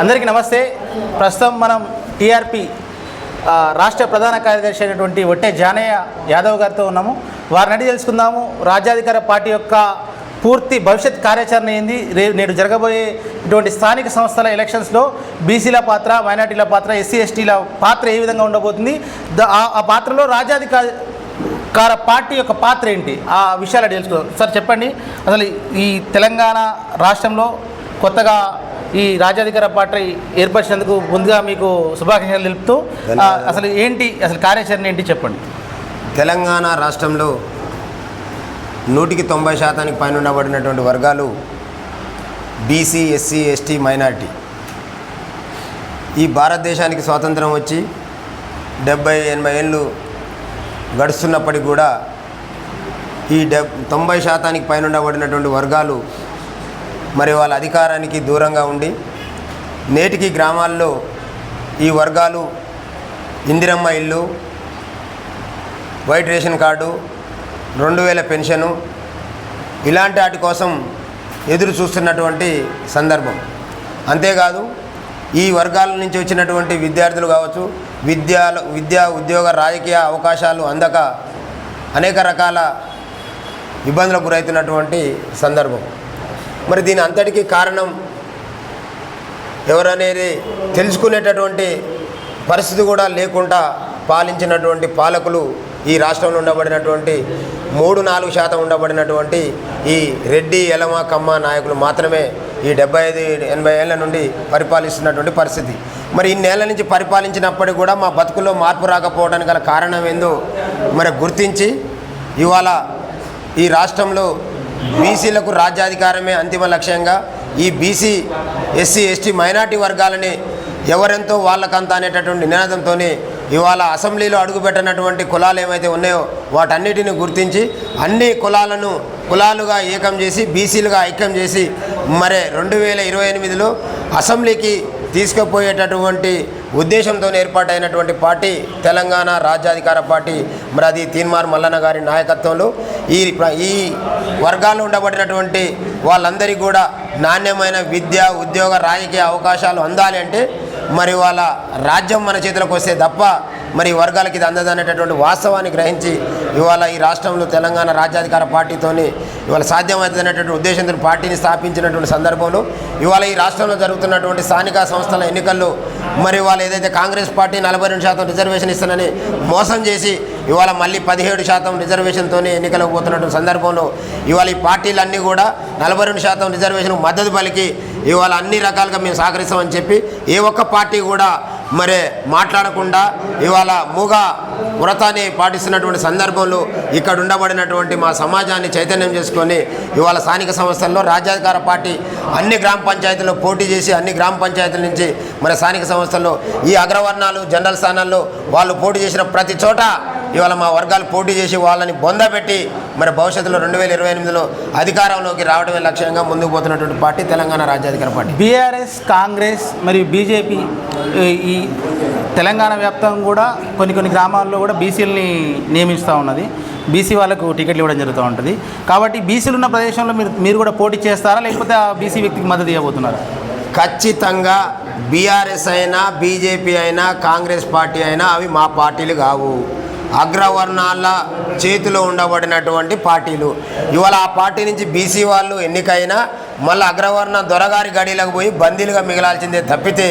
అందరికీ నమస్తే. ప్రస్తుతం మనం టీఆర్పీ రాష్ట్ర ప్రధాన కార్యదర్శి అయినటువంటి ఒట్టే జానయ్య యాదవ్ గారితో ఉన్నాము. వారిని అడిగి తెలుసుకుందాము. రాజ్యాధికార పార్టీ యొక్క పూర్తి భవిష్యత్ కార్యాచరణ ఏంది? రేపు నేడు జరగబోయే ఇటువంటి స్థానిక సంస్థల ఎలక్షన్స్లో బీసీల పాత్ర మైనార్టీల పాత్ర ఎస్సీ ఎస్టీల పాత్ర ఏ విధంగా ఉండబోతుంది? ఆ- ఆ పాత్రలో రాజ్యాధికార కార పార్టీ యొక్క పాత్ర ఏంటి? ఆ విషయాలు తెలుసుకో సార్ చెప్పండి. అసలు ఈ తెలంగాణ రాష్ట్రంలో కొత్తగా ఈ రాజ్యాధికార పార్టీ ఏర్పరిచినందుకు ముందుగా మీకు శుభాకాంక్షలు తెలుపుతూ అసలు ఏంటి అసలు కార్యాచరణ ఏంటి చెప్పండి. తెలంగాణ రాష్ట్రంలో నూటికి తొంభై శాతానికి పైన ఉండబడినటువంటి వర్గాలు బీసీ ఎస్సీ ఎస్టీ మైనార్టీ. ఈ భారతదేశానికి స్వాతంత్రం వచ్చి డెబ్బై ఎనభై ఏళ్ళు గడుస్తున్నప్పటికి కూడా ఈ డెబ్ తొంభై శాతానికి పైన ఉండబడినటువంటి వర్గాలు మరి వాళ్ళ అధికారానికి దూరంగా ఉండి నేటికి గ్రామాల్లో ఈ వర్గాలు ఇందిరమ్మ ఇల్లు వైట్ రేషన్ కార్డు రెండు వేల పెన్షను ఇలాంటి వాటి కోసం ఎదురు చూస్తున్నటువంటి సందర్భం. అంతేకాదు ఈ వర్గాల నుంచి వచ్చినటువంటి విద్యార్థులు కావచ్చు విద్యా విద్యా ఉద్యోగ రాజకీయ అవకాశాలు అందక అనేక రకాల ఇబ్బందులకు గురవుతున్నటువంటి సందర్భం. మరి దీని అంతటికీ కారణం ఎవరనేది తెలుసుకునేటటువంటి పరిస్థితి కూడా లేకుండా పాలించినటువంటి పాలకులు ఈ రాష్ట్రంలో ఉండబడినటువంటి మూడు నాలుగు శాతం ఉండబడినటువంటి ఈ రెడ్డి ఎలమ కమ్మ నాయకులు మాత్రమే ఈ డెబ్బై ఐదు ఎనభై ఏళ్ళ నుండి పరిపాలిస్తున్నటువంటి పరిస్థితి. మరి ఇన్నేళ్ళ నుంచి పరిపాలించినప్పటికీ కూడా మా బతుకుల్లో మార్పు రాకపోవడానికి గల కారణం ఏందో మరి గుర్తించి ఇవాళ ఈ రాష్ట్రంలో బీసీలకు రాజ్యాధికారమే అంతిమ లక్ష్యంగా ఈ బీసీ ఎస్సీ ఎస్టీ మైనార్టీ వర్గాలని ఎవరెంతో వాళ్ళకంత అనేటటువంటి నినాదంతో ఇవాళ అసెంబ్లీలో అడుగుపెట్టినటువంటి కులాలు ఏమైతే ఉన్నాయో వాటన్నిటిని గుర్తించి అన్ని కులాలను కులాలుగా ఏకం చేసి బీసీలుగా ఐక్యం చేసి మరి రెండు వేల ఇరవై ఎనిమిదిలో అసెంబ్లీకి తీసుకుపోయేటటువంటి ఉద్దేశంతో ఏర్పాటైనటువంటి పార్టీ తెలంగాణ రాజ్యాధికార పార్టీ మరి అది తీన్మార్ మల్లన్న గారి నాయకత్వంలో ఈ ఈ వర్గాల్లో ఉండబడినటువంటి వాళ్ళందరికీ కూడా నాణ్యమైన విద్య ఉద్యోగ రాజకీయ అవకాశాలు అందాలి అంటే మరి వాళ్ళ రాజ్యం మన చేతిలోకి వస్తే తప్ప మరి వర్గాలకి ఇది అందదనేటటువంటి వాస్తవాన్ని గ్రహించి ఇవాళ ఈ రాష్ట్రంలో తెలంగాణ రాజ్యాధికార పార్టీతోని ఇవాళ సాధ్యమవుతుందనేటువంటి ఉద్దేశంతో పార్టీని స్థాపించినటువంటి సందర్భంలో ఇవాళ ఈ రాష్ట్రంలో జరుగుతున్నటువంటి స్థానిక సంస్థల ఎన్నికల్లో మరి వాళ్ళు ఏదైతే కాంగ్రెస్ పార్టీ నలభై రెండు శాతం రిజర్వేషన్ ఇస్తానని మోసం చేసి ఇవాళ మళ్ళీ పదిహేడు శాతం రిజర్వేషన్తో ఎన్నికలకు పోతున్నటువంటి సందర్భంలో ఇవాళ ఈ పార్టీలన్నీ కూడా నలభై రెండు శాతం రిజర్వేషన్ మద్దతు పలికి ఇవాళ అన్ని రకాలుగా మేము సహకరిస్తామని చెప్పి ఏ ఒక్క పార్టీ కూడా మరి మాట్లాడకుండా ఇవాళ మూగ వ్రతాన్ని పాటిస్తున్నటువంటి సందర్భంలో ఇక్కడ ఉండబడినటువంటి మా సమాజాన్ని చైతన్యం చేసుకొని ఇవాళ స్థానిక సంస్థల్లో రాజ్యాధికార పార్టీ అన్ని గ్రామ పంచాయతీల్లో పోటీ చేసి అన్ని గ్రామ పంచాయతీల నుంచి మరి స్థానిక సంస్థల్లో ఈ అగ్రవర్ణాలు జనరల్ స్థానాల్లో వాళ్ళు పోటీ చేసిన ప్రతి చోట ఇవాళ మా వర్గాలు పోటీ చేసి వాళ్ళని బొందబెట్టి మరి భవిష్యత్తులో రెండు వేల ఇరవై ఎనిమిదిలో అధికారంలోకి రావడమే లక్ష్యంగా ముందుకు పోతున్నటువంటి పార్టీ తెలంగాణ రాజ్యాధికార పార్టీ. బీఆర్ఎస్ కాంగ్రెస్ మరియు బీజేపీ ఈ తెలంగాణ వ్యాప్తంగా కూడా కొన్ని కొన్ని గ్రామాల్లో కూడా బీసీలని నియమిస్తూ ఉన్నది. బీసీ వాళ్ళకు టికెట్లు ఇవ్వడం జరుగుతూ ఉంటుంది. కాబట్టి బీసీలు ఉన్న ప్రదేశంలో మీరు మీరు కూడా పోటీ చేస్తారా? లేకపోతే ఆ బీసీ వ్యక్తికి మద్దతు ఇవ్వబోతున్నారా? ఖచ్చితంగా బీఆర్ఎస్ అయినా బీజేపీ అయినా కాంగ్రెస్ పార్టీ అయినా అవి మా పార్టీలు కావు. అగ్రవర్ణాల చేతిలో ఉండబడినటువంటి పార్టీలు. ఇవాళ ఆ పార్టీ నుంచి బీసీ వాళ్ళు ఎన్నికైనా మళ్ళీ అగ్రవర్ణ దొరగారి గడిలకు పోయి బందీలుగా మిగలాల్సిందే తప్పితే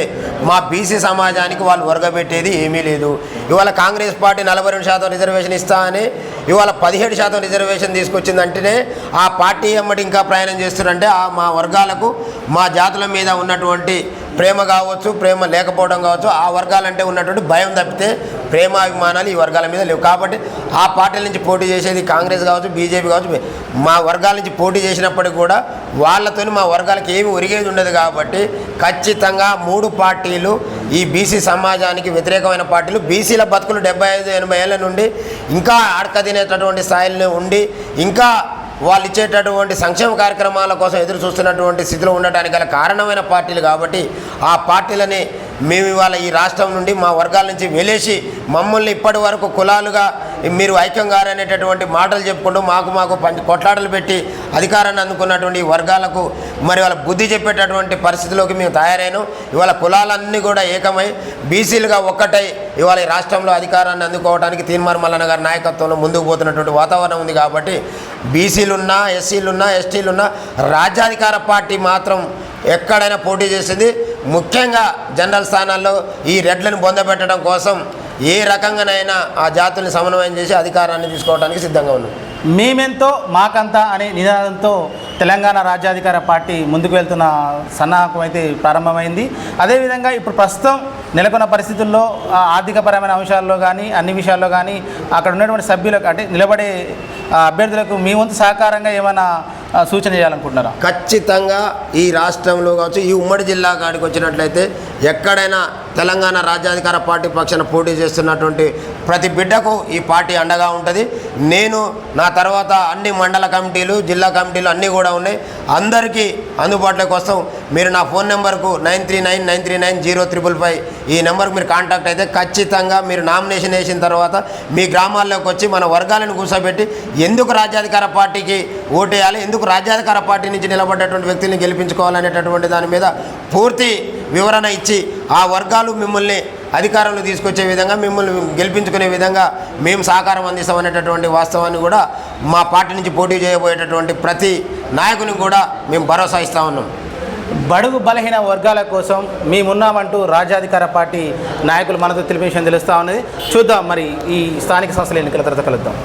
మా బీసీ సమాజానికి వాళ్ళు ఒరగబెట్టేది ఏమీ లేదు. ఇవాళ కాంగ్రెస్ పార్టీ నలభై రెండు శాతం రిజర్వేషన్ ఇస్తా అని ఇవాళ పదిహేడు శాతం రిజర్వేషన్ తీసుకొచ్చిందంటేనే ఆ పార్టీ ఎమ్మటి ఇంకా ప్రయాణం చేస్తున్నారంటే ఆ మా వర్గాలకు మా జాతుల మీద ఉన్నటువంటి ప్రేమ కావచ్చు ప్రేమ లేకపోవడం కావచ్చు ఆ వర్గాలంటే ఉన్నటువంటి భయం తప్పితే ప్రేమాభిమానాలు ఈ వర్గాల మీద లేవు. కాబట్టి ఆ పార్టీల నుంచి పోటీ చేసేది కాంగ్రెస్ కావచ్చు బీజేపీ కావచ్చు మా వర్గాల నుంచి పోటీ చేసినప్పటికి కూడా వాళ్ళతోని మా వర్గాలకు ఏమి ఒరిగేది ఉండదు కాబట్టి ఖచ్చితంగా మూడు పార్టీలు ఈ బీసీ సమాజానికి వ్యతిరేకమైన పార్టీలు. బీసీల బతుకులు డెబ్బై ఐదు ఎనభై ఏళ్ళ నుండి ఇంకా ఆడక తినేటటువంటి స్థాయిలో ఉండి ఇంకా వాళ్ళు ఇచ్చేటటువంటి సంక్షేమ కార్యక్రమాల కోసం ఎదురు చూస్తున్నటువంటి స్థితిలో ఉండటానికి గల కారణమైన పార్టీలు కాబట్టి ఆ పార్టీలని మేము ఇవాళ ఈ రాష్ట్రం నుండి మా వర్గాల నుంచి వెలేసి మమ్మల్ని ఇప్పటి వరకు కులాలుగా మీరు ఐక్యం గారనేటటువంటి మాటలు చెప్పుకుంటూ మాకు మాకు పంచి కొట్లాటలు పెట్టి అధికారాన్ని అందుకున్నటువంటి వర్గాలకు మరి వాళ్ళ బుద్ధి చెప్పేటటువంటి పరిస్థితిలోకి మేము తయారైన. ఇవాళ కులాలన్నీ కూడా ఏకమై బీసీలుగా ఒక్కటై ఇవాళ ఈ రాష్ట్రంలో అధికారాన్ని అందుకోవడానికి తీన్మార్ మల్లన్న గారి నాయకత్వంలో ముందుకు పోతున్నటువంటి వాతావరణం ఉంది కాబట్టి బీసీలున్నా ఎస్సీలున్నా ఎస్టీలున్నా రాజ్యాధికార పార్టీ మాత్రం ఎక్కడైనా పోటీ చేసింది. ముఖ్యంగా జనరల్ స్థానాల్లో ఈ రెడ్లను పొందబెట్టడం కోసం ఏ రకంగానైనా ఆ జాతుల్ని సమన్వయం చేసి అధికారాన్ని తీసుకోవడానికి సిద్ధంగా ఉన్నాం. మేమెంతో మాకంతా అనే నినాదంతో తెలంగాణ రాజ్యాధికార పార్టీ ముందుకు వెళ్తున్న సన్నాహకం అయితే ప్రారంభమైంది. అదేవిధంగా ఇప్పుడు ప్రస్తుతం నెలకొన్న పరిస్థితుల్లో ఆర్థికపరమైన అంశాల్లో కానీ అన్ని విషయాల్లో కానీ అక్కడ ఉన్నటువంటి సభ్యులకు అంటే నిలబడే అభ్యర్థులకు మీ వంతు సహకారంగా ఏమైనా సూచన చేయాలనుకుంటున్నారా? ఖచ్చితంగా ఈ రాష్ట్రంలో కావచ్చు ఈ ఉమ్మడి జిల్లా కాడికి వచ్చినట్లయితే ఎక్కడైనా తెలంగాణ రాజ్యాధికార పార్టీ పక్షాన పోటీ చేస్తున్నటువంటి ప్రతి బిడ్డకు ఈ పార్టీ అండగా ఉంటుంది. నేను నా తర్వాత అన్ని మండల కమిటీలు జిల్లా కమిటీలు అన్నీ కూడా ఉన్నాయి. అందరికీ అందుబాటులోకి వస్తాం. మీరు నా ఫోన్ నెంబర్కు nine three nine nine three nine zero triple five ఈ నెంబర్కి మీరు కాంటాక్ట్ అయితే ఖచ్చితంగా మీరు నామినేషన్ వేసిన తర్వాత మీ గ్రామాల్లోకి వచ్చి మన వర్గాలను కూర్చోబెట్టి ఎందుకు రాజ్యాధికార పార్టీకి ఓటేయాలి ఎందుకు రాజ్యాధికార పార్టీ నుంచి నిలబడ్డటువంటి వ్యక్తుల్ని గెలిపించుకోవాలనేటటువంటి దాని మీద పూర్తి వివరణ ఇచ్చి ఆ వర్గాలు మిమ్మల్ని అధికారంలో తీసుకొచ్చే విధంగా మిమ్మల్ని గెలిపించుకునే విధంగా మేము సహకారం అందిస్తామనేటటువంటి వాస్తవాన్ని కూడా మా పార్టీ నుంచి పోటీ చేయబోయేటటువంటి ప్రతి నాయకుని కూడా మేము భరోసా ఇస్తా ఉన్నాం. బడుగు బలహీన వర్గాల కోసం మేమున్నామంటూ రాజ్యాధికార పార్టీ నాయకులు మనతో తెలిపే తెలుస్తూ ఉన్నది. చూద్దాం మరి ఈ స్థానిక సంస్థల ఎన్నికల తర్వాత కలుద్దాం.